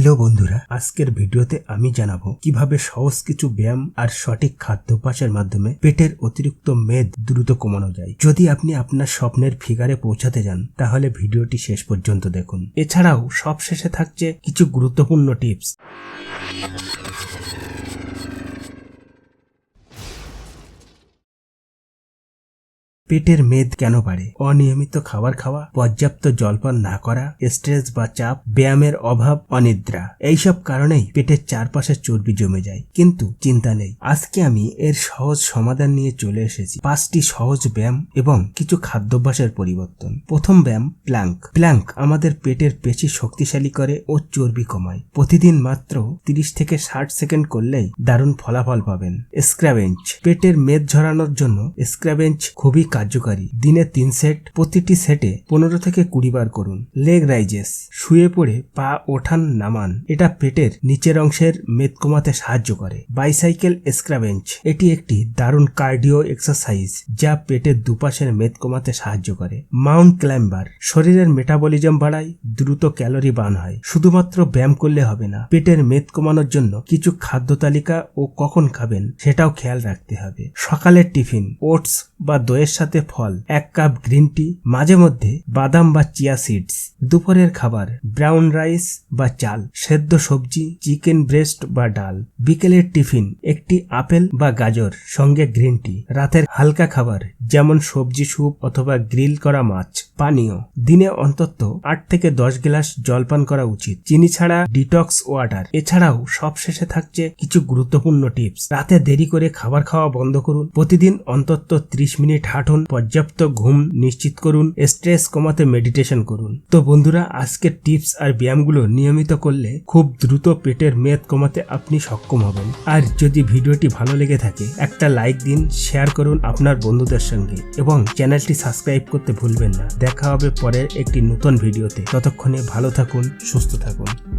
Hello বন্ধুরা, আজকের ভিডিওতে আমি জানাব কীভাবে সহজ কিছু ব্যায়াম আর সঠিক খাদ্যাভ্যাসের মাধ্যমে পেটের অতিরিক্ত মেদ দ্রুত কমানো যায়। যদি আপনি আপনার স্বপ্নের ফিগারে পৌঁছাতে যান, তাহলে ভিডিওটি শেষ পর্যন্ত দেখুন। এছাড়াও সবশেষে থাকছে কিছু গুরুত্বপূর্ণ টিপস। পেটের মেদ কেন বাড়ে? অনিয়মিত খাবার খাওয়া, পর্যাপ্ত জলপান না করা স্ট্রেস বা চাপ, ব্যায়ামের অভাব, অনিদ্রা, এইসব কারণেই পেটের চারপাশে চর্বি জমে যায়। কিন্তু চিন্তা নেই, আজকে আমি এর সহজ সমাধান নিয়ে চলে এসেছি। পাঁচটি সহজ ব্যায়াম এবং কিছু খাদ্যাভ্যাসের পরিবর্তন। প্রথম ব্যায়াম প্ল্যাঙ্ক প্ল্যাঙ্ক আমাদের পেটের পেশি শক্তিশালী করে ও চর্বি কমায়। প্রতিদিন মাত্র তিরিশ থেকে ষাট সেকেন্ড করলেই দারুণ ফলাফল পাবেন। স্ক্রাবেঞ্চ পেটের মেদ ঝরানোর জন্য স্ক্রাবেঞ্চ খুবই কার্যকারী। দিনে তিন সেট প্রতিটি সেটে পনেরো থেকে কুড়ি বার করুন। লেগ রাইজেস, শুয়ে পড়ে পা ওঠান, নামান। এটা পেটের নিচের অংশের মেদ কমাতে সাহায্য করে। বাইসাইকেল স্ক্রাবেঞ্চ, এটি একটি দারুণ কার্ডিও এক্সারসাইজ যা পেটের দুপাশের মেদ কমাতে সাহায্য করে। মাউন্ট ক্লাইম্বার শরীরের মেটাবলিজম বাড়ায়, দ্রুত ক্যালোরি বার্ন হয়। শুধুমাত্র ব্যায়াম করলে হবে না, পেটের মেদ কমানোর জন্য কিছু খাদ্য তালিকা ও কখন খাবেন সেটাও খেয়াল রাখতে হবে। সকালের টিফিন, ওটস বা দইয়ের সাথে ফল এক কাপ গ্রিন টি মাঝে মধ্যে বাদাম বা চিয়া সিডস দুপুরের খাবার ব্রাউন রাইস বা চাল, সেদ্ধ সবজি চিকেন ব্রেস্ট বা ডাল, বিকেলের টিফিন, একটি আপেল বা গাজর, সঙ্গে গ্রিন টি রাতের হালকা খাবার, যেমন সবজি স্যুপ অথবা গ্রিল করা মাছ, পানীয়। দিনে অন্তত আট থেকে দশ গ্লাস জলপান করা উচিত। চিনি ছাড়া ডিটক্স ওয়াটার এছাড়াও সব শেষে থাকছে কিছু গুরুত্বপূর্ণ টিপস রাতে দেরি করে খাবার খাওয়া বন্ধ করুন। প্রতিদিন অন্তত ত্রিশ মিনিট হাঁটুন। পর্যাপ্ত ঘুম নিশ্চিত করুন। স্ট্রেস কমাতে মেডিটেশন করুন। তো বন্ধুরা, আজকের টিপস আর ব্যায়ামগুলো নিয়মিত করলে খুব দ্রুত পেটের মেদ কমাতে আপনি সক্ষম হবেন। আর যদি ভিডিওটি ভালো লেগে থাকে, একটা লাইক দিন শেয়ার করুন আপনার বন্ধুদের সঙ্গে। এবং চ্যানেলটি সাবস্ক্রাইব করতে ভুলবেন না। দেখা হবে পরের একটি নতুন ভিডিওতে। ততক্ষণে ভালো থাকুন, সুস্থ থাকুন।